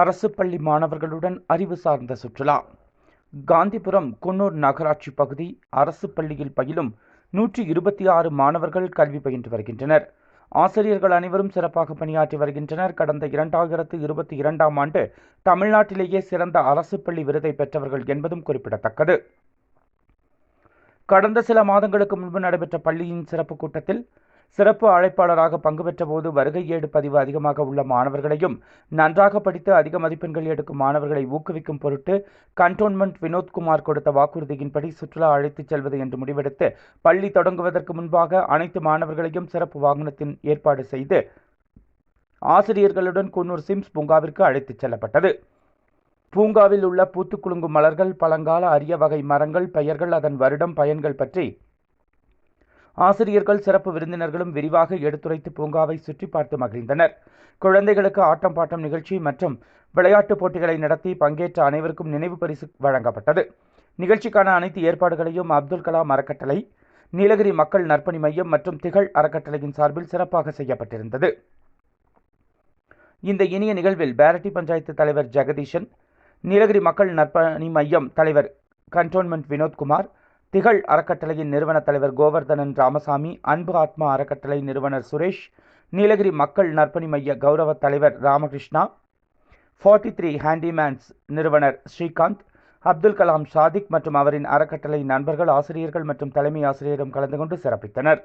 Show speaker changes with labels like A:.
A: அரசு பள்ளி மாணவர்களுடன் அறிவு சார்ந்த சுற்றுலா. காந்திபுரம் குன்னூர் நகராட்சி பகுதி அரசு பள்ளியில் பயிலும் நூற்றி இருபத்தி ஆறு மாணவர்கள் கல்வி பயின்று வருகின்றனர். ஆசிரியர்கள் அனைவரும் சிறப்பாக பணியாற்றி வருகின்றனர். கடந்த இரண்டாயிரத்து இருபத்தி இரண்டாம் ஆண்டு தமிழ்நாட்டிலேயே சிறந்த அரசு பள்ளி விருதை பெற்றவர்கள் என்பதும் குறிப்பிடத்தக்கது. கடந்த சில மாதங்களுக்கு முன்பு நடைபெற்ற பள்ளியின் சிறப்பு கூட்டத்தில் சிறப்பு அழைப்பாளராக பங்கு பெற்றபோது வருகை ஏடு பதிவு அதிகமாக உள்ள மாணவர்களையும் நன்றாக படித்து அதிக மதிப்பெண்கள் எடுக்கும் மாணவர்களை ஊக்குவிக்கும் பொருட்டு கண்டோன்மெண்ட் வினோத்குமார் கொடுத்த வாக்குறுதியின்படி சுற்றுலா அழைத்துச் செல்வது என்று முடிவெடுத்து பள்ளி தொடங்குவதற்கு முன்பாக அனைத்து மாணவர்களையும் சிறப்பு வாகனத்தின் ஏற்பாடு செய்து ஆசிரியர்களுடன் குன்னூர் சிம்ஸ் பூங்காவிற்கு அழைத்துச் செல்லப்பட்டது. பூங்காவில் உள்ள பூத்து குலுங்கும் மலர்கள் பழங்கால அரிய வகை மரங்கள் பெயர்கள் அதன் வருடம் பயன்கள் பற்றி ஆசிரியர்கள் சிறப்பு விருந்தினர்களும் விரிவாக எடுத்துரைத்து பூங்காவை சுற்றி பார்த்து மகிழ்ந்தனர். குழந்தைகளுக்கு ஆட்டம் பாட்டம் நிகழ்ச்சி மற்றும் விளையாட்டுப் போட்டிகளை நடத்தி பங்கேற்ற அனைவருக்கும் நினைவு பரிசு வழங்கப்பட்டது. நிகழ்ச்சிக்கான அனைத்து ஏற்பாடுகளையும் அப்துல் கலாம் அறக்கட்டளை நீலகிரி மக்கள் நற்பணி மையம் மற்றும் திகழ் அறக்கட்டளையின் சார்பில் சிறப்பாக செய்யப்பட்டிருந்தது. இந்த இனிய நிகழ்வில் பேரட்டி பஞ்சாயத்து தலைவர் ஜெகதீஷன் நீலகிரி மக்கள் நற்பணி மையம் தலைவர் கண்டோன்மெண்ட் வினோத்குமார் திகழ் அறக்கட்டளையின் நிறுவன தலைவர் கோவர்தனன் ராமசாமி அன்பு ஆத்மா அறக்கட்டளை நிறுவனர் சுரேஷ் நீலகிரி மக்கள் நற்பணி மைய கௌரவ தலைவர் ராமகிருஷ்ணா ஃபார்ட்டி த்ரீ ஹேண்டிமேன்ஸ் நிறுவனர் ஸ்ரீகாந்த் அப்துல் கலாம் ஷாதிக் மற்றும் அவரின் அறக்கட்டளை நண்பர்கள் ஆசிரியர்கள் மற்றும் தலைமை ஆசிரியரும் கலந்து கொண்டு சிறப்பித்தனர்.